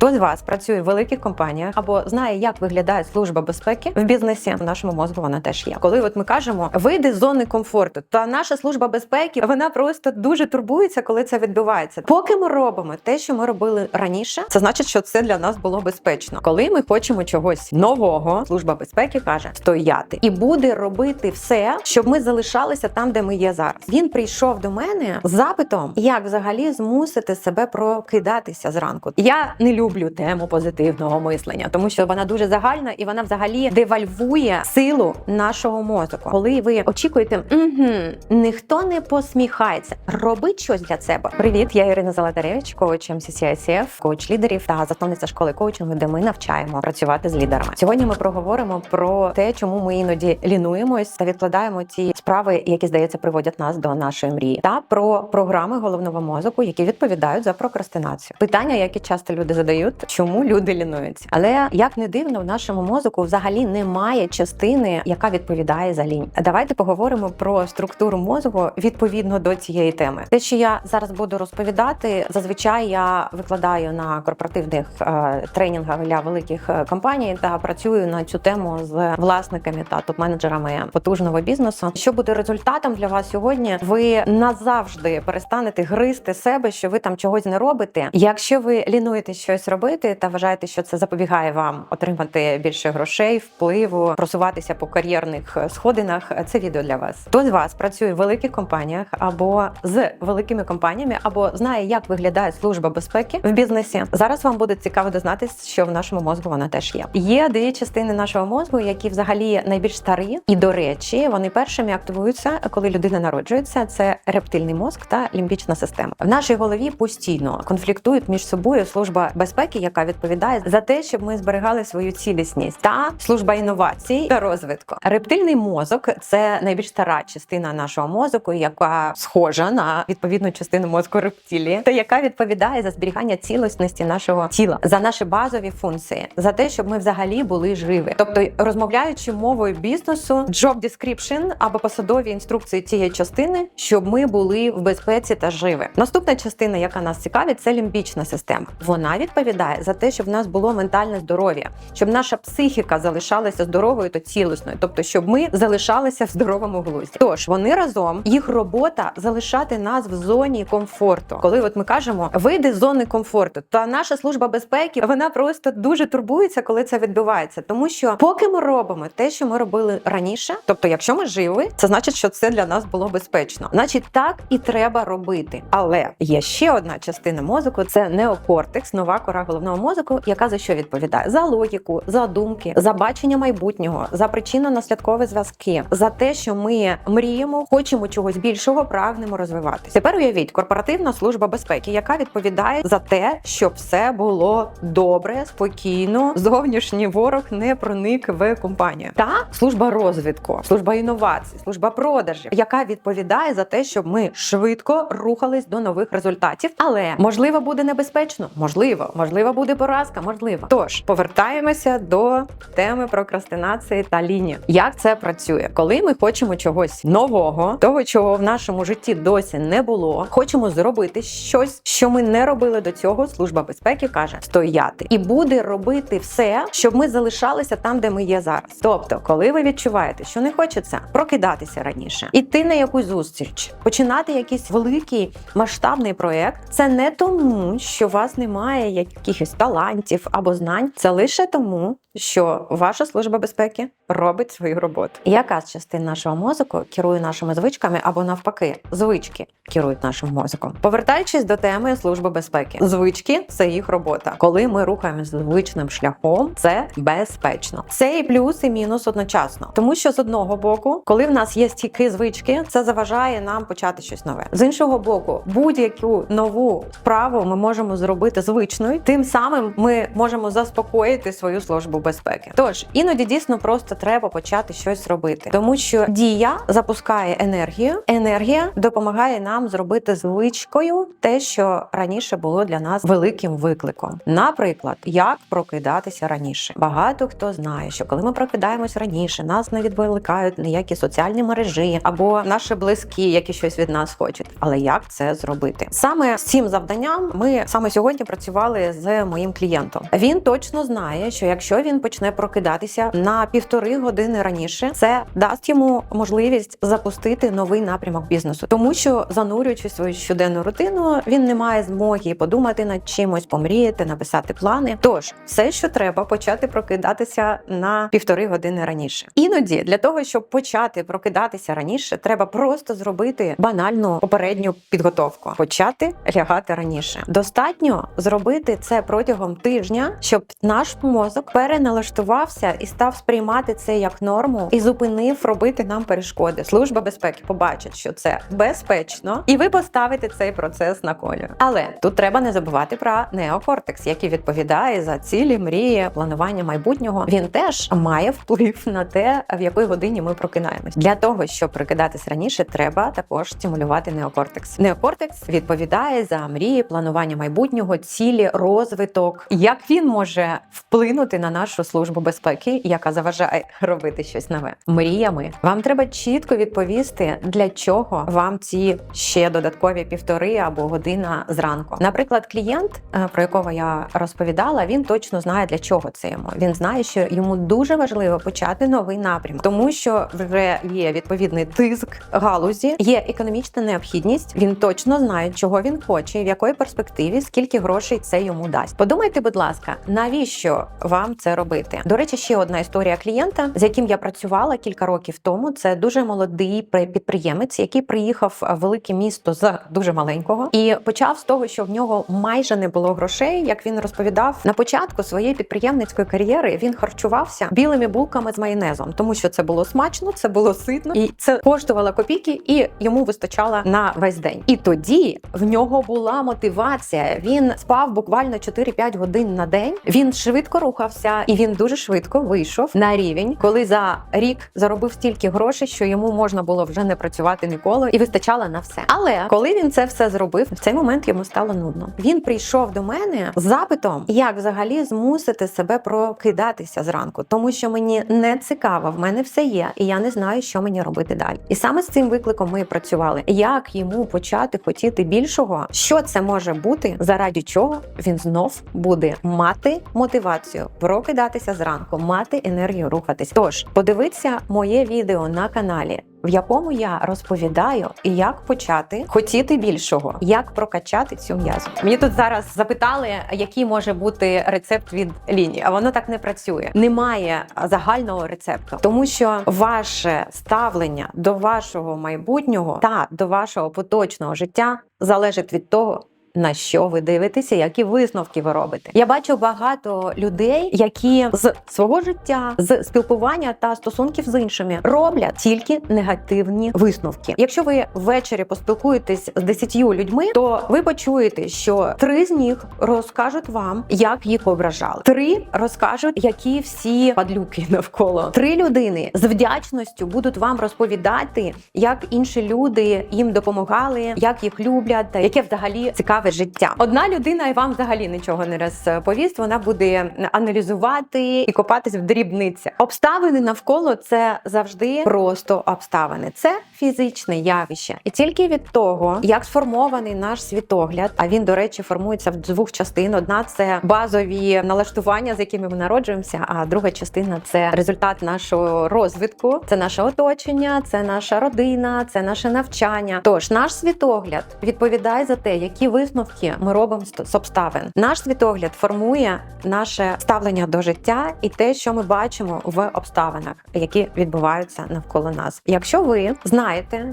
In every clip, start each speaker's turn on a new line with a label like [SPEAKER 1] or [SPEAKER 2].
[SPEAKER 1] Хто з вас працює в великих компаніях або знає, як виглядає служба безпеки в бізнесі? В нашому мозку вона теж є. Коли от ми кажемо вийди з зони комфорту, та наша служба безпеки вона просто дуже турбується, коли це відбувається. Поки ми робимо те, що ми робили раніше, це значить, що це для нас було безпечно. Коли ми хочемо чогось нового, служба безпеки каже стояти і буде робити все, щоб ми залишалися там, де ми є зараз. Він прийшов до мене з запитом, як взагалі змусити себе прокидатися зранку. Я не люблю тему позитивного мислення, тому що вона дуже загальна і вона взагалі девальвує силу нашого мозку. Коли ви очікуєте, угу, ніхто не посміхається, робіть щось для себе. Привіт, я Ірина Золотаревич, коуч MCCICF, коуч лідерів та засновниця школи коучингу, де ми навчаємо працювати з лідерами. Сьогодні ми проговоримо про те, чому ми іноді лінуємось та відкладаємо ті справи, які здається приводять нас до нашої мрії, та про програми головного мозку, які відповідають за прокрастинацію. Питання, які часто люди задають, чому люди лінуються. Але як не дивно, в нашому мозку взагалі немає частини, яка відповідає за лінь. Давайте поговоримо про структуру мозку відповідно до цієї теми. Те, що я зараз буду розповідати, зазвичай я викладаю на корпоративних е, тренінгах для великих е, компаній та працюю на цю тему з власниками та топ-менеджерами потужного бізнесу. Що буде результатом для вас сьогодні? Ви назавжди перестанете гризти себе, що ви там чогось не робите. Якщо ви лінуєте щось робити та вважаєте, що це запобігає вам отримати більше грошей, впливу, просуватися по кар'єрних е, сходинах, це відео для вас. Хто з вас працює в великих компаніях або з великими компаніями, або знає, як виглядає служба безпеки в бізнесі. Зараз вам буде цікаво дізнатися, що в нашому мозку вона теж є. Є дві частини нашого мозку, які взагалі найбільш старі, і до речі, вони першими активуються, коли людина народжується. Це рептильний мозк та лімбічна система. В нашій голові постійно конфліктують між собою служба безпеки, яка відповідає за те, щоб ми зберігали свою цілісність, та служба інновацій та розвитку. Рептильний мозок це найбільш стара частина нашого мозку, яка схожа на відповідну частину мозку рептилії, та яка відповідає за зберігання цілісності нашого тіла, за наші базові функції, за те, щоб ми взагалі були живі. Тобто, розмовляючи мовою бізнесу, job description або посадові інструкції цієї частини, щоб ми були в безпеці та живі. Наступна частина, яка нас цікавить, це лімбічна система. Вона відповідає за те, щоб в нас було ментальне здоров'я, щоб наша психіка залишалася здоровою та цілісною, тобто, щоб ми залишалися в здоровому глузді. Тож вони разом їх робота залишати нас в зоні комфорту. Коли от ми кажемо вийди з зони комфорту, та наша служба безпеки вона просто дуже турбується, коли це відбувається, тому що поки ми робимо те, що ми робили раніше, тобто, якщо ми живі, це значить, що це для нас було безпечно. Значить, так і треба робити. Але є ще одна частина мозку: це неокортекс, нова кора головного мозку, яка за що відповідає за логіку, за думки, за бачення майбутнього, за причинно-наслідкові зв'язки, за те, що ми мріємо, хочемо чогось більшого, прагнемо розвиватися. Тепер уявіть корпоративна служба безпеки, яка відповідає за те, щоб все було добре, спокійно, зовнішній ворог не проник в компанію. Та служба розвитку, служба інновацій, служба продажів, яка відповідає за те, щоб ми швидко рухались до нових результатів. Але можливо буде небезпечно, можливо, можливо, буде поразка, можливо. Тож повертаємося до теми прокрастинації та лінії. Як це працює, коли ми хочемо чогось нового, того чого в нашому житті досі не було, хочемо зробити щось, що ми не робили до цього. Служба безпеки каже стояти і буде робити все, щоб ми залишалися там, де ми є зараз. Тобто, коли ви відчуваєте, що не хочеться прокидатися раніше, іти на якусь зустріч, починати якийсь великий масштабний проект, це не тому, що у вас немає якихось талантів або знань, це лише тому, що ваша служба безпеки робить свою роботу. Яка з частин нашого мозку керує нашими звичками або навпаки, звички керують нашим мозком? Повертаючись до теми служби безпеки, звички це їх робота. Коли ми рухаємося звичним шляхом, це безпечно. Це і плюс, і мінус одночасно, тому що з одного боку, коли в нас є стійкі звички, це заважає нам почати щось нове. З іншого боку, будь-яку нову справу ми можемо зробити звичною, тим самим ми можемо заспокоїти свою службу безпеки. Тож іноді дійсно просто треба почати щось робити, тому що дія запускає енергію. Енергія допомагає нам зробити звичкою те, що раніше було для нас великим викликом. Наприклад, як прокидатися раніше. Багато хто знає, що коли ми прокидаємось раніше, нас не відволікають ніякі соціальні мережі або наші близькі, які щось від нас хочуть. Але як це зробити? Саме з цим завданням ми саме сьогодні працювали з моїм клієнтом. Він точно знає, що якщо він почне прокидатися на півтори години раніше, це дасть йому можливість запустити новий напрямок бізнесу, тому що занурюючи свою щоденну рутину, він не має змоги подумати над чимось, помріяти, написати плани. Тож все, що треба, почати прокидатися на півтори години раніше. Іноді для того, щоб почати прокидатися раніше, треба просто зробити банальну попередню підготовку, почати лягати раніше. Достатньо зробити це протягом тижня, щоб наш мозок переналаштувався і став сприймати це як норму і зупинив робити нам перешкоди. Служба безпеки побачить, що це безпечно, і ви поставите цей процес на колію. Але тут треба не забувати про неокортекс, який відповідає за цілі, мрії, планування майбутнього. Він теж має вплив на те, в якої годині ми прокидаємось. Для того щоб прокидатись раніше, треба також стимулювати неокортекс. Неокортекс відповідає за мрії, планування майбутнього, цілі, розвиток. Як він може вплинути на нашу службу безпеки, яка заважає робити щось нове мріями? Вам треба чітко відповісти, для чого вам ці ще додаткові півтори або година зранку. Наприклад, клієнт, е, про якого я розповідала, він точно знає для чого це йому. Він знає, що йому дуже важливо почати новий напрям, тому що вже є відповідний тиск галузі, є економічна необхідність. Він точно знає, чого він хоче, в якої перспективі, скільки грошей це йому дасть. Подумайте, будь ласка, навіщо вам це робити? До речі, ще одна історія клієнта, з яким я працювала кілька років тому. Це дуже молодий підприємець, який приїхав в велике місто з дуже маленького, і почав з того, що в нього майже не було грошей. Як він розповідав на початку своєї підприємницької кар'єри, він харчувався білими булками з майонезом, тому що це було смачно, це було ситно, і це коштувало копійки, і йому вистачало на весь день. І тоді в нього була мотивація. Він спав буквально 4-5 годин на день. Він швидко рухався, і він дуже швидко вийшов на рівень, коли за рік заробив стільки грошей, що йому можна було вже не працювати ніколи, і вистачало на все. Але коли він це все зробив, в цей момент йому стало нудно. Він прийшов до мене з запитом, як взагалі змусити себе прокидатися зранку, тому що мені не цікаво, в мене все є, і я не знаю, що мені робити далі. І саме з цим викликом ми працювали. Як йому почати хотіти більшого? Що це може бути, заради чого він знов буде мати мотивацію прокидатися зранку, мати енергію рухатись. Тож подивіться моє відео на каналі. В якому я розповідаю, як почати хотіти більшого, як прокачати цю м'язу. Мені тут зараз запитали, який може бути рецепт від лінії, а воно так не працює. Немає загального рецепту, тому що ваше ставлення до вашого майбутнього та до вашого поточного життя залежить від того. На що ви дивитеся, які висновки ви робите? Я бачу багато людей, які з свого життя, з спілкування та стосунків з іншими роблять тільки негативні висновки. Якщо ви ввечері поспілкуєтесь з десятью людьми, то ви почуєте, що три з них розкажуть вам, як їх ображали. Три розкажуть, які всі падлюки навколо. Три людини з вдячністю будуть вам розповідати, як інші люди їм допомагали, як їх люблять, та яке взагалі цікаве життя. Одна людина і вам взагалі нічого не розповість. Вона буде аналізувати і копатись в дрібницях. Обставини навколо це завжди просто обставини. Це фізичне явище, і тільки від того, як сформований наш світогляд, а він, до речі, формується в двох частин. Одна це базові налаштування, з якими ми народжуємося. А друга частина це результат нашого розвитку, це наше оточення, це наша родина, це наше навчання. Тож наш світогляд відповідає за те, які висновки ми робимо з обставин. Наш світогляд формує наше ставлення до життя і те, що ми бачимо в обставинах, які відбуваються навколо нас. Якщо ви знаєте,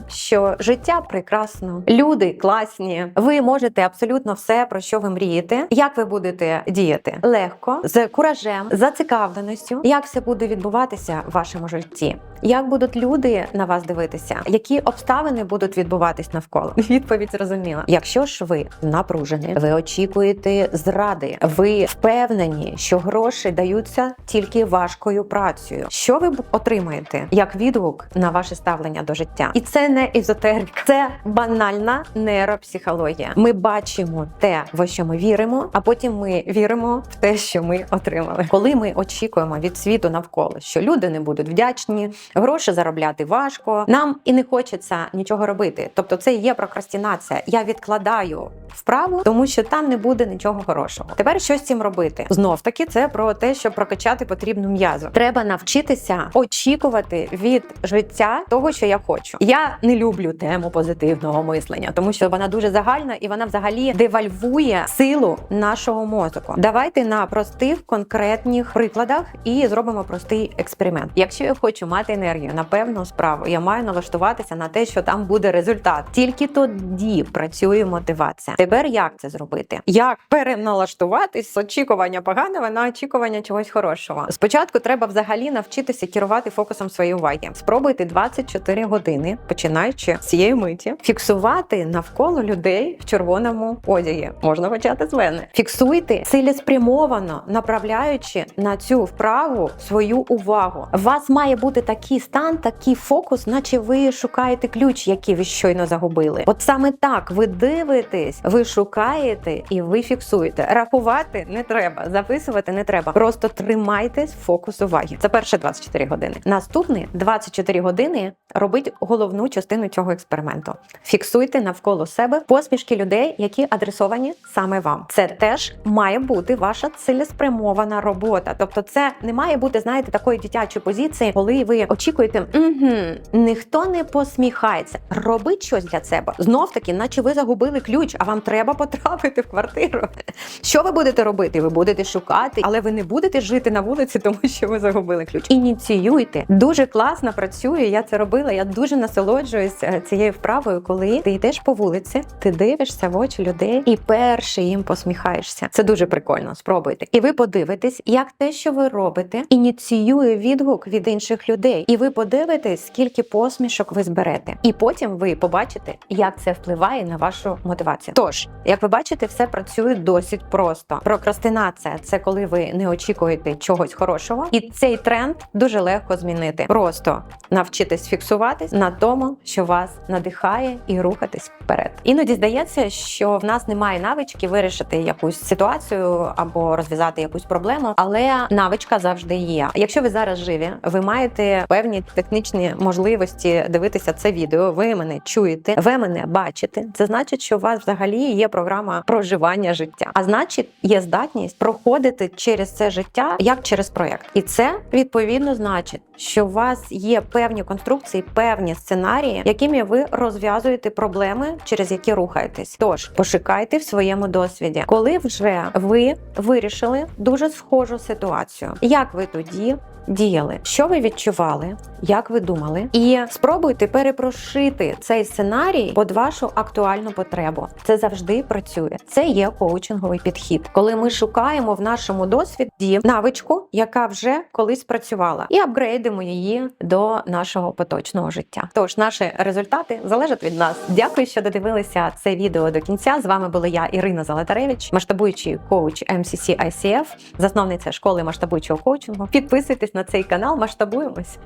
[SPEAKER 1] що життя прекрасно, люди класні, ви можете абсолютно все про що ви мрієте. Як ви будете діяти легко, з куражем, зацікавленістю, як все буде відбуватися в вашому житті? Як будуть люди на вас дивитися? Які обставини будуть відбуватись навколо? Відповідь зрозуміла. Якщо ж ви напружені, ви очікуєте зради, ви впевнені, що гроші даються тільки важкою працею. Що ви отримаєте як відгук на ваше ставлення до життя? І це не езотерика, це банальна нейропсихологія. Ми бачимо те, в що ми віримо, а потім ми віримо в те, що ми отримали. Коли ми очікуємо від світу навколо, що люди не будуть вдячні, гроші заробляти важко. Нам і не хочеться нічого робити. Тобто, це є прокрастинація. Я відкладаю вправу, тому що там не буде нічого хорошого. Тепер що з цим робити? Знов таки, це про те, щоб прокачати потрібну м'язу. Треба навчитися очікувати від життя того, що я хочу. Я не люблю тему позитивного мислення, тому що вона дуже загальна і вона взагалі девальвує силу нашого мозку. Давайте на простих конкретних прикладах і зробимо простий експеримент. Якщо я хочу мати енергію на певну справу, я маю налаштуватися на те, що там буде результат. Тільки тоді працює мотивація. Тепер як це зробити? Як переналаштуватись з очікування поганого на очікування чогось хорошого? Спочатку треба взагалі навчитися керувати фокусом своєї уваги. Спробуйте 24 години, починаючи з цієї миті, фіксувати навколо людей в червоному одягі. Можна почати з мене. Фіксуйте цілеспрямовано, направляючи на цю вправу свою увагу. У вас має бути такий стан, такий фокус, наче ви шукаєте ключ, який ви щойно загубили. От саме так ви дивитесь, ви шукаєте і ви фіксуєте. Рахувати не треба, записувати не треба. Просто тримайтесь фокус уваги. Це перше 24 години. Наступні 24 години робить головну частину цього експерименту. Фіксуйте навколо себе посмішки людей, які адресовані саме вам. Це теж має бути ваша цілеспрямована робота. Тобто, це не має бути, знаєте, такої дитячої позиції, коли ви очікуєте, угу, ніхто не посміхається. Робіть щось для себе. Знов таки, наче ви загубили ключ, а вам треба потрапити в квартиру. Що ви будете робити? Ви будете шукати, але ви не будете жити на вулиці, тому що ви загубили ключ. Ініціюйте. Дуже класно працює. Я це робила. Я дуже насолоджуюсь е, цією вправою, коли ти йдеш по вулиці, ти дивишся в очі людей і перший їм посміхаєшся. Це дуже прикольно. Спробуйте. І ви подивитесь, як те, що ви робите, ініціює відгук від інших людей. І ви подивитесь, скільки посмішок ви зберете. І потім ви побачите, як це впливає на вашу мотивацію. Тож, як ви бачите, все працює досить просто. Прокрастинація це коли ви не очікуєте чогось хорошого, і цей тренд дуже легко змінити. Просто навчитись фіксуватись на тому, що вас надихає, і рухатись вперед. Іноді здається, що в нас немає навички вирішити якусь ситуацію або розв'язати якусь проблему, але навичка завжди є. Якщо ви зараз живі, ви маєте певні технічні можливості дивитися це відео. Ви мене чуєте, ви мене бачите. Це значить, що у вас взагалі є програма проживання життя. А значить, є здатність проходити через це життя як через проєкт. І це відповідно значить, що у вас є певні конструкції, певні сценарії, якими ви розв'язуєте проблеми, через які рухаєтесь. Тож пошукайте в своєму досвіді, коли вже ви вирішили дуже схожу ситуацію. Як ви тоді? Діяли, що ви відчували, як ви думали, і спробуйте перепрошити цей сценарій під вашу актуальну потребу. Це завжди працює. Це є коучинговий підхід, коли ми шукаємо в нашому досвіді навичку, яка вже колись працювала, і апгрейдимо її до нашого поточного життя. Тож наші результати залежать від нас. Дякую, що додивилися це відео до кінця. З вами була я, Ірина Залатаревич, масштабуючий коуч MCC ICF, засновниця школи масштабуючого коучингу. Підписуйтесь на цей канал, масштабуємось.